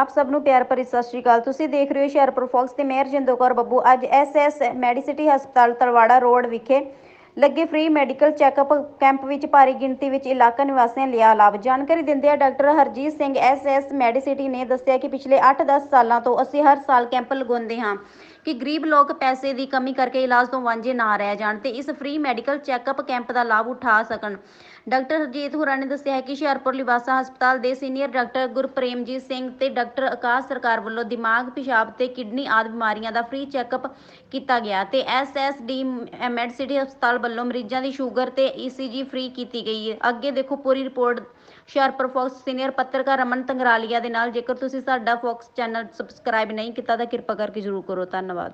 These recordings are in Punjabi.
ਆਪ ਸਭ ਨੂੰ ਪਿਆਰ ਭਰੀ ਸਤਿ ਸ਼੍ਰੀ ਅਕਾਲ। ਤੁਸੀਂ ਦੇਖ ਰਹੇ ਹੋ ਹੁਸ਼ਿਆਰਪੁਰ ਫੋਕਸ ਤੇ ਮੇਅਰ ਜਿੰਦੋ ਕੌਰ ਬੱਬੂ। ਅੱਜ ਐਸਐਸ ਮੈਡੀਸਿਟੀ ਹਸਪਤਾਲ ਤਲਵਾੜਾ ਰੋਡ ਵਿਖੇ ਲੱਗੇ ਫ੍ਰੀ ਮੈਡੀਕਲ ਚੈੱਕਅਪ ਕੈਂਪ ਵਿੱਚ ਭਾਰੀ ਗਿਣਤੀ ਵਿੱਚ ਇਲਾਕਾ ਨਿਵਾਸੀਆਂ ਲਿਆ ਲਾਭ ਜਾਣਕਾਰੀ ਦਿੰਦਿਆਂ doctor Harjeet Singh SS Medicity ਨੇ ਦੱਸਿਆ ਕਿ ਪਿਛਲੇ 8-10 ਸਾਲਾਂ ਤੋਂ ਅਸੀਂ ਹਰ ਸਾਲ ਕੈਂਪ ਲਗਾਉਂਦੇ ਹਾਂ। ਕਿ ਗਰੀਬ ਲੋਕ ਪੈਸੇ ਦੀ ਕਮੀ ਕਰਕੇ ਇਲਾਜ ਤੋਂ ਵਾਂਝੇ ਨਾ ਰਹਿ ਜਾਣ ਤੇ ਇਸ ਫ੍ਰੀ ਮੈਡੀਕਲ ਚੈੱਕਅਪ ਕੈਂਪ ਦਾ ਲਾਭ ਉਠਾ ਸਕਣ। ਡਾਕਟਰ ਹਰਜੀਤ ਹੋਰਾਂ ਨੇ ਦੱਸਿਆ ਹੈ ਕਿ ਹੁਸ਼ਿਆਰਪੁਰ ਲਿਵਾਸਾ ਹਸਪਤਾਲ ਦੇ ਸੀਨੀਅਰ ਡਾਕਟਰ ਗੁਰਪ੍ਰੇਮਜੀਤ ਸਿੰਘ ਤੇ ਡਾਕਟਰ ਆਕਾਸ਼ ਸਰਕਾਰ ਵੱਲੋਂ ਦਿਮਾਗ, ਪਿਸ਼ਾਬ ਤੇ ਕਿਡਨੀ ਆਦਿ ਬਿਮਾਰੀਆਂ ਦਾ ਫ੍ਰੀ ਚੈੱਕਅਪ ਕੀਤਾ ਗਿਆ ਤੇ ਐਸਐਸਡੀ ਮੈਡ ਸਿਟੀ ਹਸਪਤਾਲ ਵੱਲੋਂ ਮਰੀਜ਼ਾਂ ਦੀ ਸ਼ੂਗਰ ਤੇ ਈਸੀਜੀ ਫ੍ਰੀ ਕੀਤੀ ਗਈ ਹੈ। ਅੱਗੇ ਦੇਖੋ, ਪੂਰੀ ਰਿਪੋਰਟ ਹੁਸ਼ਿਆਰਪੁਰ ਫੋਕਸ ਸੀਨੀਅਰ ਪੱਤਰਕਾਰ ਰਮਨ ਤੰਗਰਾਲੀਆ ਦੇ ਨਾਲ, ਜੇਕਰ ਤੁਸੀਂ ਸਾਡਾ ਫੋਕਸ ਚੈਨਲ ਸਬਸਕ੍ਰਾਈਬ ਨਹੀਂ ਕੀਤਾ, ਤਾਂ ਕਿਰਪਾ ਕਰਕੇ ਜ਼ਰੂਰ ਕਰੋ। ਧੰਨਵਾਦ।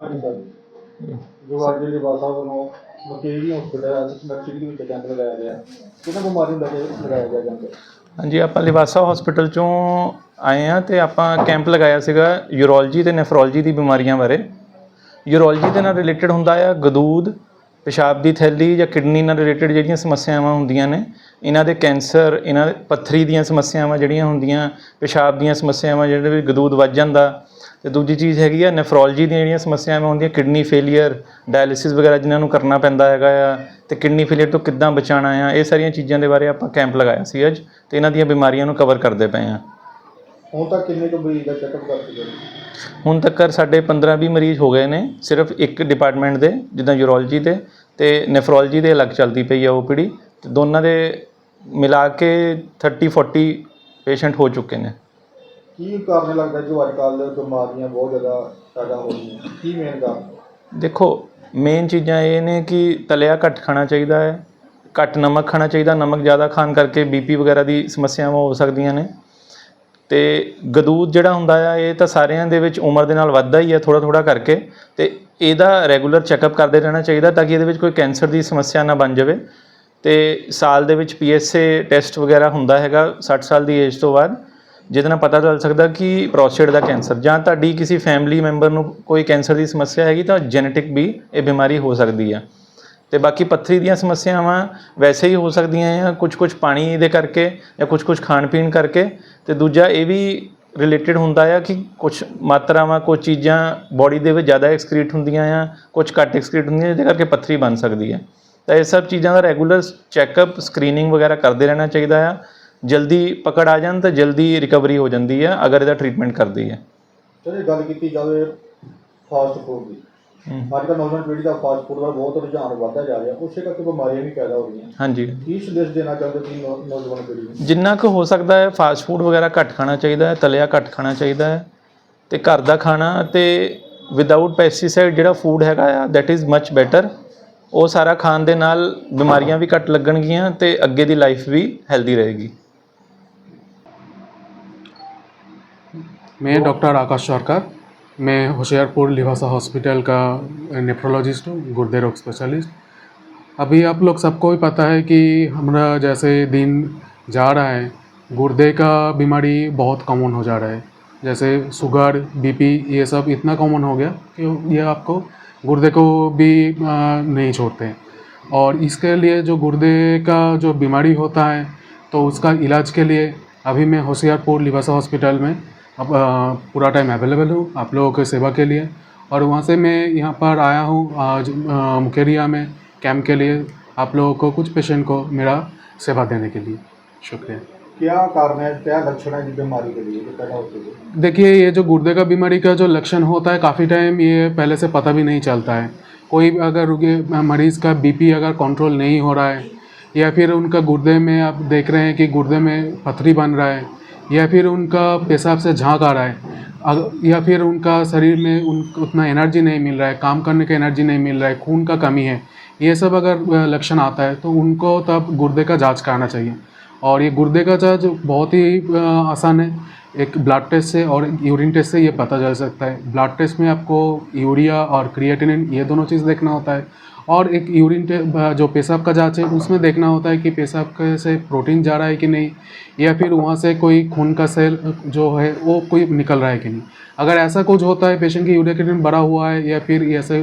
ਹਾਂਜੀ। ਸਰ ਜੋ ਅੱਜ ਦੇ ਬਾਸਾ ਵੱਲੋਂ ਮਕੇਰੀ ਹਸਪੀਟਲ ਨਕਸ਼ੀ ਦੇ ਵਿੱਚ ਕੈਂਪ ਲਗਾਇਆ ਗਿਆ ਕਿਹਨਾਂ ਬਿਮਾਰੀ ਨੂੰ ਲੈ ਕੇ ਲਗਾਇਆ ਗਿਆ ਕੈਂਪ ਹਾਂਜੀ, ਆਪਾਂ ਲਿਵਾਸਾ ਹਸਪੀਟਲ ਚੋਂ ਆਏ ਆ ਤੇ ਆਪਾਂ ਕੈਂਪ ਲਗਾਇਆ ਸੀਗਾ ਯੂਰੋਲੋਜੀ ਤੇ ਨੈਫਰੋਲੋਜੀ ਦੀ ਬਿਮਾਰੀਆਂ ਬਾਰੇ। ਯੂਰੋਲੋਜੀ ਦੇ ਨਾਲ ਰਿਲੇਟਡ ਹੁੰਦਾ ਆ ਗਦੂਦ, ਪਿਸ਼ਾਬ ਦੀ ਥੈਲੀ ਜਾਂ ਕਿਡਨੀ ਨਾਲ ਰਿਲੇਟਡ ਜਿਹੜੀਆਂ ਸਮੱਸਿਆਵਾਂ ਹੁੰਦੀਆਂ ਨੇ, ਇਹਨਾਂ ਦੇ ਕੈਂਸਰ, ਇਹਨਾਂ ਦੇ ਪੱਥਰੀ ਦੀਆਂ ਸਮੱਸਿਆਵਾਂ ਜਿਹੜੀਆਂ ਹੁੰਦੀਆਂ, ਪਿਸ਼ਾਬ ਦੀਆਂ ਸਮੱਸਿਆਵਾਂ, ਜਿਹੜੇ ਵੀ ਗਦੂਦ ਵੱਜ ਜਾਂਦਾ ਤੇ ਦੂਜੀ ਚੀਜ਼ ਹੈਗੀ ਆ ਨੈਫਰੋਲੋਜੀ ਦੀਆਂ ਜਿਹੜੀਆਂ ਸਮੱਸਿਆਵਾਂ ਹੁੰਦੀਆਂ ਕਿਡਨੀ ਫੇਲੀਅਰ ਡਾਇਲਿਸਿਸ ਵਗੈਰਾ ਜਿਨ੍ਹਾਂ ਨੂੰ ਕਰਨਾ ਪੈਂਦਾ ਹੈਗਾ ਆ ਤੇ ਕਿਡਨੀ ਫੇਲੀਅਰ ਤੋਂ ਕਿੱਦਾਂ ਬਚਾਉਣਾ ਆ ਇਹ ਸਾਰੀਆਂ ਚੀਜ਼ਾਂ ਦੇ ਬਾਰੇ ਆਪਾਂ ਕੈਂਪ ਲਗਾਇਆ ਸੀ ਅੱਜ ਤੇ ਇਹਨਾਂ ਦੀਆਂ ਬਿਮਾਰੀਆਂ ਨੂੰ ਕਵਰ ਕਰਦੇ ਪਏ ਆ। ਹੁਣ ਤੱਕ ਕਿੰਨੇ ਕੁ ਮਰੀਜ਼ ਦਾ ਚੈੱਕਅਪ ਕਰ ਚੁੱਕੇ ਨੇ? ਹੁਣ ਤੱਕ ਸਾਡੇ 15-20 ਮਰੀਜ਼ ਹੋ ਗਏ ਨੇ ਸਿਰਫ ਇੱਕ ਡਿਪਾਰਟਮੈਂਟ ਦੇ ਜਿੱਦਾਂ ਯੂਰੋਲੋਜੀ ਦੇ ਤੇ ਨੈਫਰੋਲੋਜੀ ਦੇ ਅਲੱਗ ਚੱਲਦੀ ਪਈ ਆ ਓਪੀਡੀ ਤੇ ਦੋਨਾਂ ਦੇ ਮਿਲਾ ਕੇ 30-40 ਪੇਸ਼ੈਂਟ ਹੋ ਚੁੱਕੇ ਨੇ। ਕੀ ਕਾਰਨ ਲੱਗਦਾ ਜੋ ਅੱਜ ਕੱਲ੍ਹ ਬਿਮਾਰੀਆਂ ਬਹੁਤ ਜ਼ਿਆਦਾ ਪੈਦਾ ਹੋ ਰਹੀਆਂ? ਕੀ ਮੇਨ ਕਾਰਨ? ਦੇਖੋ ਮੇਨ ਚੀਜ਼ਾਂ ਇਹ ਨੇ ਕਿ ਤਲਿਆ ਘੱਟ ਖਾਣਾ ਚਾਹੀਦਾ ਹੈ। ਘੱਟ ਨਮਕ ਖਾਣਾ ਚਾਹੀਦਾ, ਨਮਕ ਜ਼ਿਆਦਾ ਖਾਣ ਕਰਕੇ ਬੀਪੀ ਵਗੈਰਾ ਦੀ ਸਮੱਸਿਆਵਾਂ ਹੋ ਸਕਦੀਆਂ ਨੇ। ਤੇ ਗਦੂਦ ਜਿਹੜਾ ਹੁੰਦਾ ਆ, ਇਹ ਤਾਂ ਸਾਰਿਆਂ ਦੇ ਵਿੱਚ ਉਮਰ ਦੇ ਨਾਲ ਵੱਧਦਾ ਹੀ ਹੈ ਥੋੜਾ ਥੋੜਾ ਕਰਕੇ। ਤੇ ਇਹਦਾ ਰੈਗੂਲਰ ਚੈੱਕਅਪ ਕਰਦੇ ਰਹਿਣਾ ਚਾਹੀਦਾ ਤਾਂ ਕਿ ਇਹਦੇ ਵਿੱਚ ਕੋਈ ਕੈਂਸਰ ਦੀ ਸਮੱਸਿਆ ਨਾ ਬਣ ਜਾਵੇ। ਤੇ ਸਾਲ ਦੇ ਵਿੱਚ ਪੀਐਸਏ ਟੈਸਟ ਵਗੈਰਾ ਹੁੰਦਾ ਹੈਗਾ 60 ਸਾਲ ਦੀ ਏਜ ਤੋਂ ਬਾਅਦ। ਜਿਹਦੇ ਨਾਲ ਪਤਾ ਚੱਲ ਸਕਦਾ ਕਿ ਪ੍ਰੋਸਟੇਟ ਦਾ ਕੈਂਸਰ, ਜਾਂ ਤੁਹਾਡੀ ਕਿਸੇ ਫੈਮਿਲੀ ਮੈਂਬਰ ਨੂੰ ਕੋਈ ਕੈਂਸਰ ਦੀ ਸਮੱਸਿਆ ਹੈਗੀ ਤਾਂ ਜੈਨੇਟਿਕ ਵੀ ਇਹ ਬਿਮਾਰੀ ਹੋ ਸਕਦੀ ਆ। ਤੇ ਬਾਕੀ ਪੱਥਰੀ ਦੀਆਂ ਸਮੱਸਿਆਵਾਂ ਵੈਸੇ ਹੀ ਹੋ ਸਕਦੀਆਂ ਆ ਕੁਝ ਕੁਝ ਪਾਣੀ ਦੇ ਕਰਕੇ ਜਾਂ ਕੁਝ ਕੁਝ ਖਾਣ ਪੀਣ ਕਰਕੇ। ਤੇ ਦੂਜਾ ਇਹ ਵੀ ਰਿਲੇਟਡ ਹੁੰਦਾ ਆ ਕਿ ਕੁਝ ਮਾਤਰਾਵਾਂ ਕੁਝ ਚੀਜ਼ਾਂ ਬਾਡੀ ਦੇ ਵਿੱਚ ਜ਼ਿਆਦਾ ਐਕਸਕ੍ਰੀਟ ਹੁੰਦੀਆਂ ਆ ਕੁਝ ਘੱਟ ਐਕਸਕ੍ਰੀਟ ਹੁੰਦੀਆਂ, ਜਿਹਦੇ ਕਰਕੇ ਪੱਥਰੀ ਬਣ ਸਕਦੀ ਹੈ ਤਾਂ ਇਹ ਸਭ ਚੀਜ਼ਾਂ ਦਾ ਰੈਗੂਲਰ ਚੈੱਕਅਪ ਸਕਰੀਨਿੰਗ ਵਗੈਰਾ ਕਰਦੇ ਰਹਿਣਾ ਚਾਹੀਦਾ ਆ। ਜਲਦੀ ਪਕੜ ਆ ਜਾਣ ਤਾਂ ਜਲਦੀ ਰਿਕਵਰੀ ਹੋ ਜਾਂਦੀ ਹੈ ਅਗਰ ਇਹਦਾ ਟ੍ਰੀਟਮੈਂਟ ਕਰਦੀ ਹੈ ਚਲੋ ਇਹ ਗੱਲ ਕੀਤੀ ਜਾਵੇ ਫਾਸਟ ਫੂਡ ਦੀ। ਹਮ, ਅੱਜ ਕੱਲ੍ਹ ਨੌਜਵਾਨ ਪੀੜ੍ਹੀ ਦਾ ਫਾਸਟ ਫੂਡ ਵੱਲ ਬਹੁਤ ਰੁਝਾਨ ਵੱਧਦਾ ਜਾ ਰਿਹਾ ਉਸੇ ਕਰਕੇ ਬਿਮਾਰੀਆਂ ਵੀ ਪੈਦਾ ਹੋ ਰਹੀਆਂ। ਹਾਂਜੀ। ਕੀ ਸੰਦੇਸ਼ ਦੇਣਾ ਚਾਹੁੰਦੇ ਤੁਸੀਂ ਨੌ- ਨੌਜਵਾਨ ਪੀੜ੍ਹੀ ਨੂੰ। ਜਿੰਨਾ ਕੁ ਹੋ ਸਕਦਾ ਹੈ ਫਾਸਟ ਫੂਡ ਵਗੈਰਾ ਘੱਟ ਖਾਣਾ ਚਾਹੀਦਾ ਹੈ ਤਲਿਆ ਘੱਟ ਖਾਣਾ ਚਾਹੀਦਾ ਹੈ ਤੇ ਘਰ ਦਾ ਖਾਣਾ ਤੇ ਵਿਦਆਊਟ ਪੈਸਟੀਸਾਈਡ ਜਿਹੜਾ ਫੂਡ ਹੈਗਾ ਆ ਦੈਟ ਇਜ਼ ਮੱਚ ਬੈਟਰ ਉਹ ਸਾਰਾ ਖਾਣ ਦੇ ਨਾਲ ਬਿਮਾਰੀਆਂ ਵੀ ਘੱਟ ਲੱਗਣਗੀਆਂ ਤੇ ਅੱਗੇ ਦੀ ਲਾਈਫ ਵੀ ਹੈਲਦੀ ਰਹੇਗੀ। मैं डॉक्टर आकाश सरकार, मैं होशियारपुर लिवासा हॉस्पिटल का नेफ्रोलॉजिस्ट हूँ, गुर्दे रोग स्पेशलिस्ट अभी आप लोग सबको ही पता है कि हमारा जैसे दिन जा रहा है, गुर्दे का बीमारी बहुत कॉमन हो जा रहा है। जैसे शुगर बीपी ये सब इतना कॉमन हो गया कि ये आपको गुर्दे को भी नहीं छोड़ते और इसके लिए जो गुर्दे का जो बीमारी होता है तो उसका इलाज के लिए अभी मैं होशियारपुर लिबासा हॉस्पिटल में अब पूरा टाइम अवेलेबल हूँ आप लोगों के सेवा के लिए। और वहाँ से मैं यहाँ पर आया हूँ आज मुकेरिया में कैंप के लिए आप लोगों को कुछ पेशेंट को मेरा सेवा देने के लिए। शुक्रिया। क्या कारण है क्या लक्षण है बीमारी के लिए जो पैदा होते हैं देखिए ये जो गुर्दे का बीमारी का जो लक्षण होता है काफ़ी टाइम ये पहले से पता भी नहीं चलता है। कोई अगर मरीज़ का बीपी अगर कंट्रोल नहीं हो रहा है या फिर उनका गुर्दे में आप देख रहे हैं कि गुर्दे में पथरी बन रहा है या फिर उनका पेशाब से झाग आ रहा है। या फिर उनका शरीर में उन, उतना एनर्जी नहीं मिल रहा है, काम करने का एनर्जी नहीं मिल रहा है, खून का कमी है, ये सब अगर लक्षण आता है तो उनको तब गुर्दे का जाँच कराना चाहिए। और ये गुर्दे का जाँच बहुत ही आसान है। एक ब्लड टेस्ट से और यूरिन टेस्ट से ये पता चल सकता है। ब्लड टेस्ट में आपको यूरिया और क्रिएटिनिन ये दोनों चीज़ देखना होता है। और एक यूरिन जो पेशाब का जाँच है, उसमें देखना होता है कि पेशाब के से प्रोटीन जा रहा है कि नहीं, या फिर वहाँ से कोई खून का सेल जो है, वो कोई निकल रहा है कि नहीं। अगर ऐसा कुछ होता है पेशेंट की यूरिया बढ़ा हुआ है, या फिर ऐसे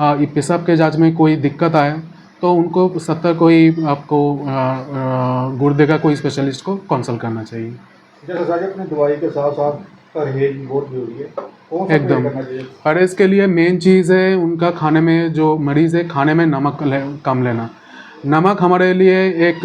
पेशाब के जाँच में कोई दिक्कत आए तो उनको सत्तर कोई आपको गुर्दे का कोई स्पेशलिस्ट को कंसल्ट करना चाहिए। जैसे अपनी दवाई के साथ साथ बहुत ज़रूरी है। एकदम। परहेज इसके के लिए मेन चीज़ है उनका खाने में जो मरीज़ है खाने में नमक ले, कम लेना। नमक हमारे लिए एक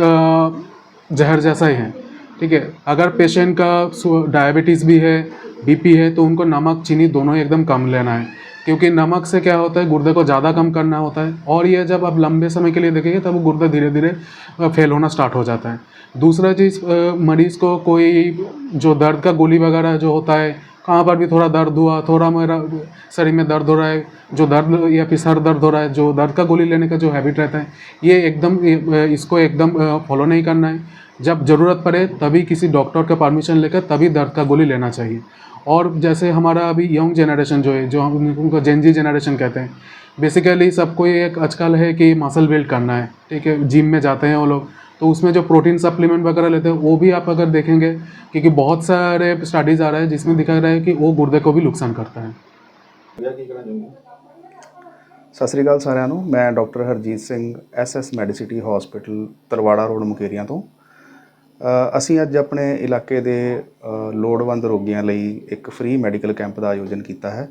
जहर जैसा ही है ठीक है? अगर पेशेंट का डायबिटीज़ भी है बीपी है तो उनको नमक चीनी दोनों ही एकदम कम लेना है। क्योंकि नमक से क्या होता है, गुर्दे को ज़्यादा कम करना होता है और ये जब आप लंबे समय के लिए देखेंगे, तब गुर्दा धीरे धीरे फेल होना स्टार्ट हो जाता है। दूसरा चीज़ मरीज़ को कोई जो दर्द का गोली वगैरह जो होता है, कहाँ पर भी थोड़ा दर्द हुआ, थोड़ा मेरा शरीर में दर्द हो रहा है, जो दर्द या फिर सर दर्द हो रहा है, जो दर्द का गोली लेने का जो हैबिट रहता है, ये एकदम इसको एकदम फॉलो नहीं करना है। जब ज़रूरत पड़े, तभी किसी डॉक्टर का परमिशन लेकर तभी दर्द का गोली लेना चाहिए। और जैसे हमारा अभी यंग जनरेशन जो है जो हम उनको जेनजी जनरेशन कहते हैं बेसिकली सबको ये एक आजकल है कि मसल बिल्ड करना है ठीक है जिम में जाते हैं वो लोग तो उसमें जो प्रोटीन सप्लीमेंट वगैरह लेते हैं वो भी आप अगर देखेंगे क्योंकि बहुत सारे स्टडीज़ आ रहा है जिसमें दिखा रहा है कि वो गुर्दे को भी नुकसान करता है भैया की करना चाहिए ਸਤਿ ਸ੍ਰੀ ਅਕਾਲ ਸਾਰਿਆਂ ਨੂੰ ਮੈਂ doctor Harjit Singh SS medicity hospital Tarwara road Mukerian ਤੋਂ ਅ, ਅਸੀਂ ਅੱਜ ਆਪਣੇ ਇਲਾਕੇ ਦੇ ਲੋੜਵੰਦ ਰੋਗੀਆਂ ਲਈ ਇੱਕ ਫ੍ਰੀ ਮੈਡੀਕਲ ਕੈਂਪ ਦਾ ਆਯੋਜਨ ਕੀਤਾ ਹੈ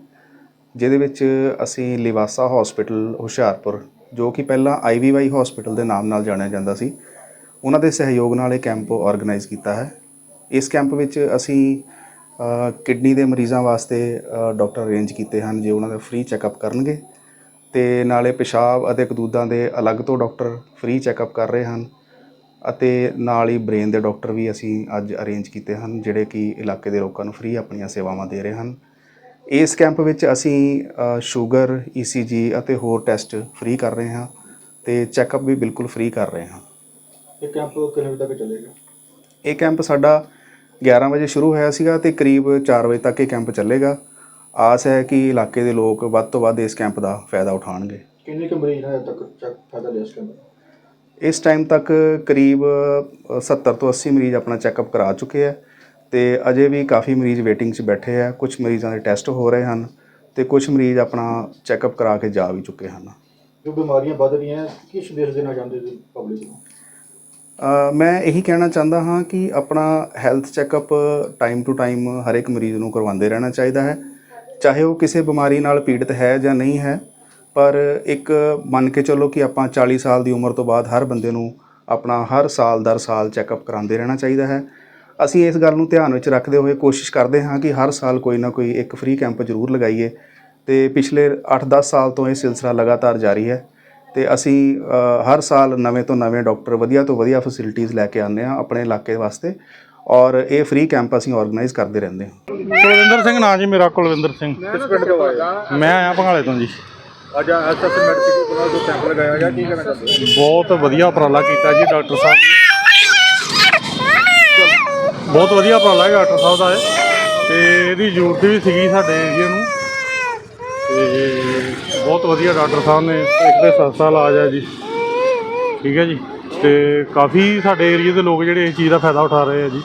ਜਿਹਦੇ ਵਿੱਚ ਅਸੀਂ ਲਿਵਾਸਾ ਹਸਪੀਟਲ ਹੁਸ਼ਿਆਰਪੁਰ ਜੋ ਕਿ ਪਹਿਲਾਂ ਆਈਵੀਵਾਈ ਹਸਪੀਟਲ ਦੇ ਨਾਮ ਨਾਲ ਜਾਣਿਆ ਜਾਂਦਾ ਸੀ ਉਹਨਾਂ ਦੇ ਸਹਿਯੋਗ ਨਾਲ ਇਹ ਕੈਂਪ ਆਰਗੇਨਾਈਜ਼ ਕੀਤਾ ਹੈ। ਇਸ ਕੈਂਪ ਵਿੱਚ ਅਸੀਂ ਕਿਡਨੀ ਦੇ ਮਰੀਜ਼ਾਂ ਵਾਸਤੇ ਅ, ਡਾਕਟਰ ਅਰੇਂਜ ਕੀਤੇ ਹਨ ਜੇ ਉਹਨਾਂ ਦਾ ਫ੍ਰੀ ਚੈੱਕਅਪ ਕਰਨਗੇ ਤੇ ਨਾਲੇ ਪਿਸ਼ਾਬ ਅਤੇ ਕਦੂਦਾਂ ਦੇ ਅਲੱਗ ਤੋਂ ਡਾਕਟਰ ਫ੍ਰੀ ਚੈੱਕਅਪ ਕਰ ਰਹੇ ਹਨ। ਅਤੇ ਨਾਲ ਹੀ ਬ੍ਰੇਨ ਦੇ ਡਾਕਟਰ ਵੀ ਅਸੀਂ ਅੱਜ ਅਰੇਂਜ ਕੀਤੇ ਹਨ ਜਿਹੜੇ ਕਿ ਇਲਾਕੇ ਦੇ ਲੋਕਾਂ ਨੂੰ ਫ੍ਰੀ ਆਪਣੀਆਂ ਸੇਵਾਵਾਂ ਦੇ ਰਹੇ ਹਨ। ਇਸ ਕੈਂਪ ਵਿੱਚ ਅਸੀਂ ਸ਼ੂਗਰ ਈਸੀਜੀ ਅਤੇ ਹੋਰ ਟੈਸਟ ਫ੍ਰੀ ਕਰ ਰਹੇ ਹਾਂ ਤੇ ਚੈੱਕਅਪ ਵੀ ਬਿਲਕੁਲ ਫ੍ਰੀ ਕਰ ਰਹੇ ਹਾਂ। ਇਹ ਕੈਂਪ ਕਿੰਨੇ ਵਜੇ ਤੱਕ ਚੱਲੇਗਾ? ਇਹ ਕੈਂਪ ਸਾਡਾ 11 ਵਜੇ ਸ਼ੁਰੂ ਹੋਇਆ ਸੀਗਾ ਤੇ ਕਰੀਬ 4 ਵਜੇ ਤੱਕ ਇਹ ਕੈਂਪ ਚੱਲੇਗਾ। ਆਸ ਹੈ ਕਿ ਇਲਾਕੇ ਦੇ ਲੋਕ ਵੱਧ ਤੋਂ ਵੱਧ ਇਸ ਕੈਂਪ ਦਾ ਫਾਇਦਾ ਉਠਾਉਣਗੇ। ਕਿੰਨੇ ਕੁ ਮਰੀਜ਼ ਨੇ ਹਜੇ ਤੱਕ ਫਾਇਦਾ ਲਿਆ ਇਸ ਕੈਂਪ ਦਾ? ਇਸ ਟਾਈਮ ਤੱਕ ਕਰੀਬ ਅ, 70 ਤੋਂ 80 ਮਰੀਜ਼ ਆਪਣਾ ਚੈੱਕਅਪ ਕਰਾ ਚੁੱਕੇ ਹੈ ਤੇ ਅਜੇ ਵੀ ਕਾਫੀ ਮਰੀਜ਼ ਵੇਟਿੰਗ 'ਚ ਬੈਠੇ ਆ। ਕੁਝ ਮਰੀਜ਼ਾਂ ਦੇ ਟੈਸਟ ਹੋ ਰਹੇ ਹਨ ਤੇ ਕੁਝ ਮਰੀਜ਼ ਆਪਣਾ ਚੈੱਕਅਪ ਕਰਾ ਕੇ ਜਾ ਵੀ ਚੁੱਕੇ ਹਨ। ਜੋ ਬਿਮਾਰੀਆਂ ਵੱਧ ਰਹੀਆਂ ਕੀ ਸੰਦੇਸ਼ ਦੇਣਾ ਚਾਹੁੰਦੇ ਸੀ ਪਬਲਿਕ ਨੂੰ? ਮੈਂ ਇਹੀ ਕਹਿਣਾ ਚਾਹੁੰਦਾ ਹਾਂ ਕਿ ਆਪਣਾ health checkup time to time ਹਰ ਇੱਕ ਮਰੀਜ਼ ਨੂੰ ਕਰਵਾਉਂਦੇ ਰਹਿਣਾ ਚਾਹੀਦਾ ਹੈ। ਚਾਹੇ ਉਹ ਕਿਸੇ ਬਿਮਾਰੀ ਨਾਲ ਪੀੜਤ ਹੈ ਜਾਂ ਨਹੀਂ ਹੈ ਪਰ ਇੱਕ ਮੰਨ ਕੇ ਚੱਲੋ ਕਿ ਆਪਾਂ 40 ਸਾਲ ਦੀ ਉਮਰ ਤੋਂ ਬਾਅਦ ਹਰ ਬੰਦੇ ਨੂੰ ਆਪਣਾ ਹਰ ਸਾਲ ਦਰ ਸਾਲ ਚੈੱਕਅਪ ਕਰਾਉਂਦੇ ਰਹਿਣਾ ਚਾਹੀਦਾ ਹੈ। ਅਸੀਂ ਇਸ ਗੱਲ ਨੂੰ ਧਿਆਨ ਵਿੱਚ ਰੱਖਦੇ ਹੋਏ ਕੋਸ਼ਿਸ਼ ਕਰਦੇ ਹਾਂ ਕਿ ਹਰ ਸਾਲ ਕੋਈ ਨਾ ਕੋਈ ਇੱਕ ਫ੍ਰੀ ਕੈਂਪ ਜ਼ਰੂਰ ਲਗਾਈਏ ਤੇ ਪਿਛਲੇ 8-10 ਸਾਲ ਤੋਂ ਇਹ ਸਿਲਸਿਲਾ ਲਗਾਤਾਰ ਜਾਰੀ ਹੈ ਤੇ ਅਸੀਂ ਹਰ ਸਾਲ ਨਵੇਂ ਤੋਂ ਨਵੇਂ ਡਾਕਟਰ ਵਧੀਆ ਤੋਂ ਵਧੀਆ ਫੈਸਿਲਿਟੀਆਂ ਲੈ ਕੇ ਆਉਂਦੇ ਹਾਂ ਆਪਣੇ ਇਲਾਕੇ ਵਾਸਤੇ ਔਰ ਇਹ ਫ੍ਰੀ ਕੈਂਪ ਅਸੀਂ ਆਰਗੇਨਾਈਜ਼ ਕਰਦੇ ਰਹਿੰਦੇ ਹਾਂ। ਕੁਲਵਿੰਦਰ ਸਿੰਘ ਨਾਂ ਜੀ ਮੇਰਾ ਕੁਲਵਿੰਦਰ ਸਿੰਘ। ਕਿਸ ਪਿੰਡ ਤੋਂ ਆਏ? ਮੈਂ ਆਇਆ ਭੰਗਾਲੇ ਤੋਂ ਜੀ। ਅੱਜ ਐਸਐਸ ਮੈਡੀਸਿਟੀ ਕੋਲ ਜੋ ਕੈਂਪ ਲਗਾਇਆ ਗਿਆ, ਕੀ ਕਹਿਣਾ ਚਾਹੁੰਦੇ ਹੋ? ਬਹੁਤ ਵਧੀਆ ਉਪਰਾਲਾ ਕੀਤਾ ਜੀ, ਡਾਕਟਰ ਸਾਹਿਬ ਨੇ। ਬਹੁਤ ਵਧੀਆ ਉਪਰਾਲਾ ਹੈ ਡਾਕਟਰ ਸਾਹਿਬ ਦਾ ਇਹ। ਤੇ ਇਹਦੀ ਜ਼ਰੂਰਤ ਵੀ ਸੀਗੀ ਸਾਡੇ ਏਰੀਏ ਨੂੰ। ਤੇ ਬਹੁਤ ਵਧੀਆ ਡਾਕਟਰ ਸਾਹਿਬ ਨੇ, ਇੱਕ ਤੇ ਸਸਤਾ ਇਲਾਜ ਹੈ ਜੀ। ਠੀਕ ਹੈ ਜੀ। ਤੇ ਕਾਫੀ ਸਾਡੇ ਏਰੀਏ ਦੇ ਲੋਕ ਜਿਹੜੇ ਇਸ ਚੀਜ਼ ਦਾ ਫਾਇਦਾ ਉਠਾ ਰਹੇ ਆ ਜੀ।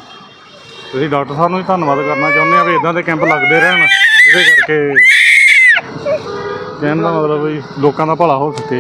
ਅਸੀਂ ਡਾਕਟਰ ਸਾਹਿਬ ਨੂੰ ਵੀ ਧੰਨਵਾਦ ਕਰਨਾ ਚਾਹੁੰਦੇ ਆ ਵੀ ਇਦਾਂ ਦੇ ਕੈਂਪ ਲੱਗਦੇ ਰਹਿਣ, ਜਿਹਦੇ ਕਰਕੇ ਕਹਿਣ ਦਾ ਮਤਲਬ ਵੀ ਲੋਕਾਂ ਦਾ ਭਲਾ ਹੋ ਸਕੇ।